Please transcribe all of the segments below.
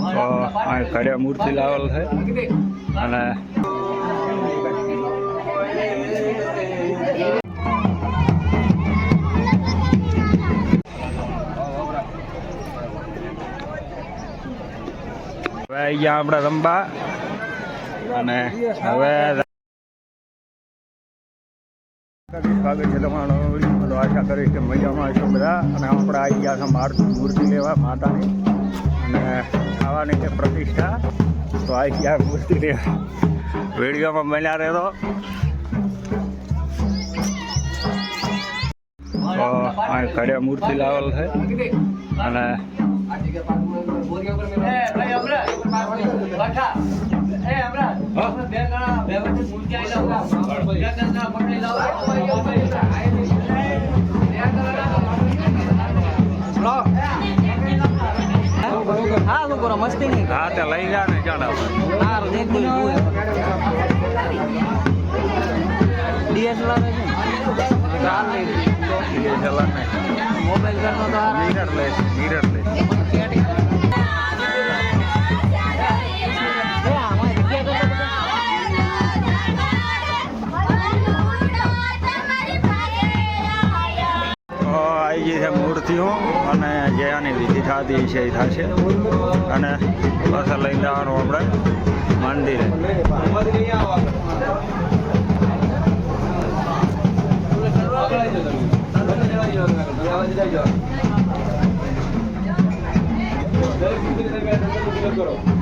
અહીં ઘરે મૂર્તિ લાવેલ છે. અને હવે ગયા આપણે રંબા. અને હવે છે તમારો આશા કરીશ કે મજામાં હશો બધા. અને આપણે આવી ગયા છે માર મૂર્તિ લેવા માતાની. અને ખાવાની છે પ્રતિષ્ઠા. તો આ ક્યાં મૂર્તિ લેવા વિડીયોમાં મળ્યા રહેતો તો અહીં મૂર્તિ લાવેલ છે. અને હા. શું પૂરેપૂરો મસ્તી નહીં હા તે લઈ જા ને જાડા સારું દેખું ડીએસએલઆર છે મોબાઈલ કરતો તો મિરર લેસ મિરર લેસ વિધિ છે થશે અને પાછા લઈને જવાનું આપણે મંદિરે. હસબન્ડને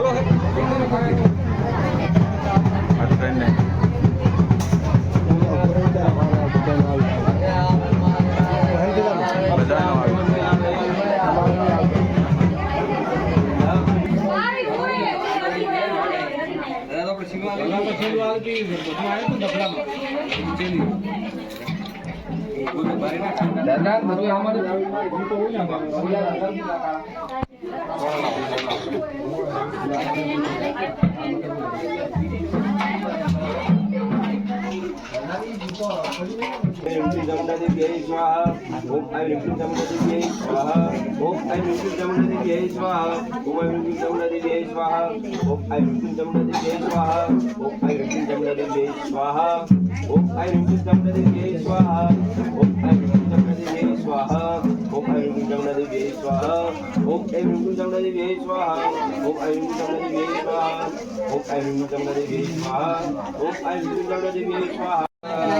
દાદા બધું અમારે ृष्णुजमुनदिव्यै स्वाहा ॐ ऐं ऋष्णुजमुनदिव्यै स्वाहा ॐ ऐं ऋष्णुजमुनदिव्यै स्वाहा ॐ ऐं ऋष्णुजमुनदिव्यै स्वाहा ॐ ऐं ऋष्णुजमुनदिव्यै स्वाहा ॐ ऐं ऋष्णुजमुनदिव्यै स्वाहा ॐ ऐं ह्रीं जमुनादेव्यै स्वाहा ॐ ऐं ह्रीं जमुनादेव्यै स्वाहा ॐ ऐं ह्रीं जमुनादेव्यै स्वाहा ॐ ऐं ह्रीं जमुनादेव्यै स्वाहा ॐ ऐं ह्रीं जमुनादेव्यै स्वाहा ॐ ऐं ह्रीं जमुनादेव्यै स्वाहा ॐ ऐं ह्रीं जमुनादेव्यै स्वाहा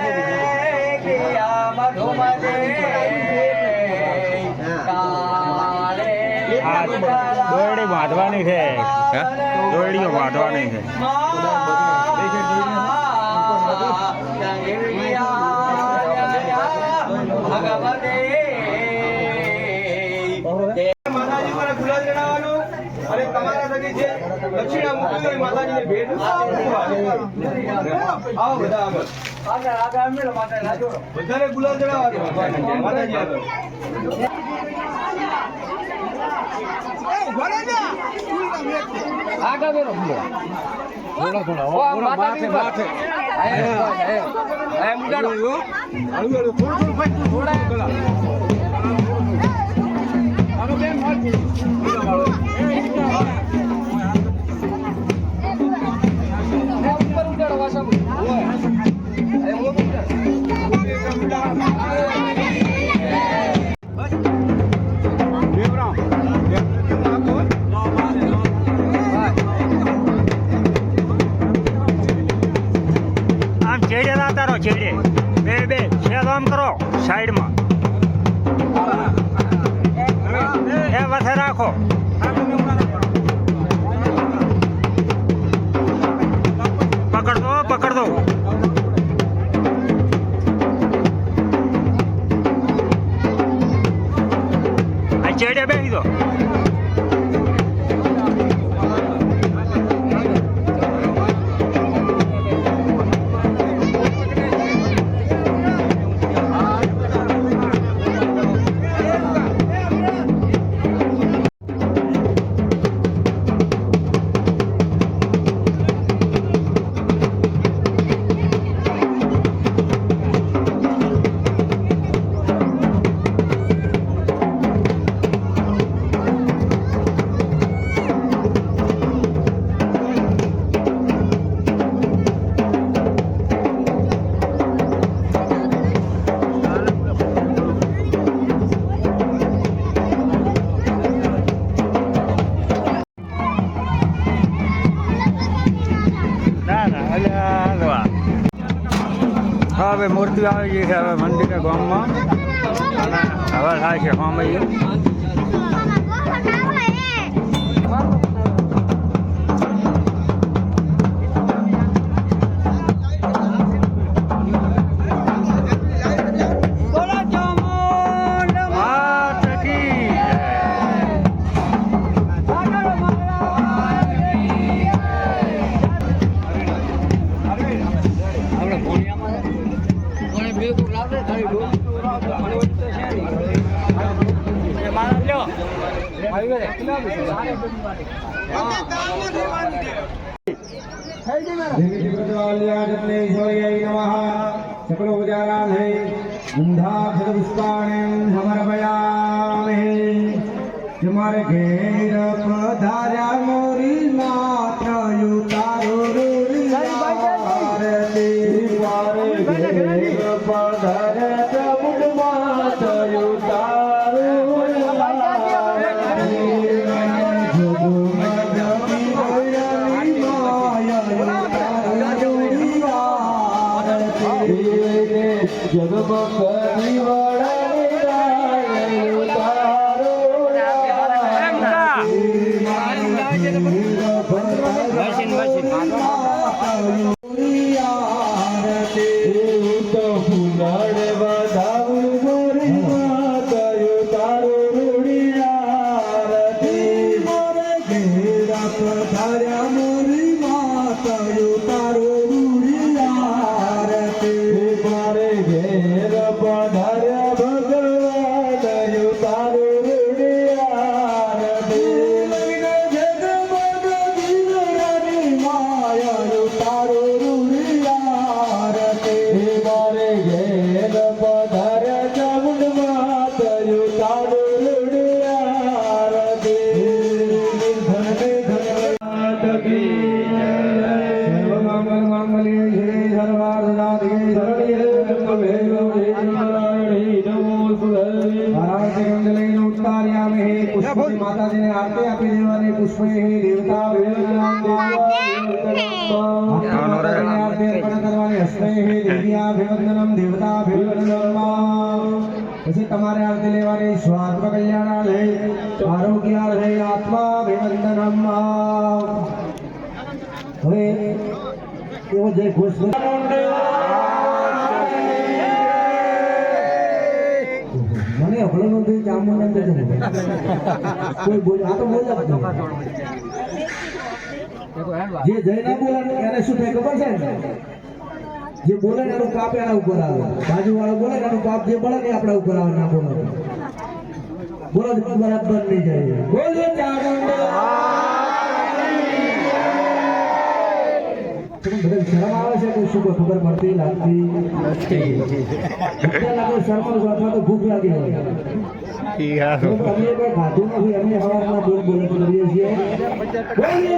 બાંધવાની છે. દોરડીઓ બાંધવાની છે. અને તમારા થકી જે દક્ષિણા મૂકી હોય માતાજીને ભેટ આવો બધા આગળ બધાને ગુલાલ ચડાવવાનો માતાજી આગળ. આગળ બેરો બોલો. બોલો બોલો. માથે માથે એ એ એ મુડાડો થોડું થોડું ભાઈ થોડા છેડે બે બે બે આમ કરો, સાઈડમાં. એ વસે રાખો. પકડ દો પકડ દો આ ચેડે બેસી દો. મૂર્તિ આવી ગઈ છે હવે મંદિરે ગામમાં. હવે થાય છે હોમૈયું તમારે ઘેર પધાર્યા મોરી માત્ર યુતારો રૂરી પધાર્યા માતાજીને આરતી આપી દેવાની પુષ્પે દેવતા પછી તમારે આરતી લેવાની સ્વાત્મ કલ્યાણાલય આરોગ્યાલય આત્માભિવંદનમ હવે એવો જય ઘોષ મને હમણાં મને ચામુંડ કોઈ બોલ, આ તો બોલ જ જે જય ના બોલે એને શું થાય ખબર છે? જે બોલે એનું પાપ એના ઉપર આવે. બાજુ વાળો બોલે ને એનું પાપ જે બળે ને આપણા ઉપર આવે ના બોલે બોલો બરાબર નહીં જાય. બોલો ચામુંડા શરમ આવે છે કે શું ખબર પડતી લાગતી? બધા લાગે શરમ અથવા તો ભૂખ લાગી હોય. તમે કોઈ ખાધું નથી અમે હવારમાં બોલ બોલ કરીએ છીએ. બોલીએ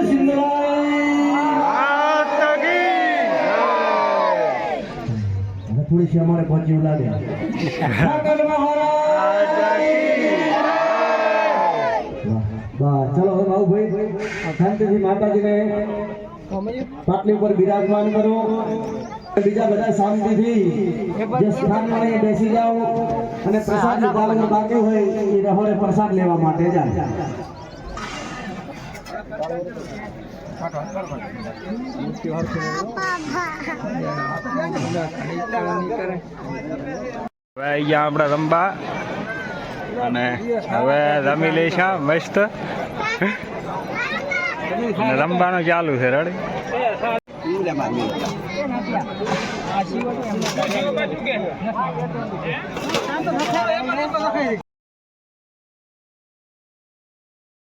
થોડી છે અમારે પહોંચ્યું લાગે બસ ચલો હવે ભાઈ શાંતિથી માતાજીને પાટલી ઉપર બિરાજમાન કરો. બીજા બધા શાંતિથી જે સ્થાન મળે બેસી જાઓ અને પ્રસાદ નિકાલવાનું બાકી હોય એ રહોડે પ્રસાદ લેવા માટે જાય. હવે અહીંયા આપણે રમવા અને હવે રમી લઈશું, મસ્ત. રમવાનું ચાલુ છે રડી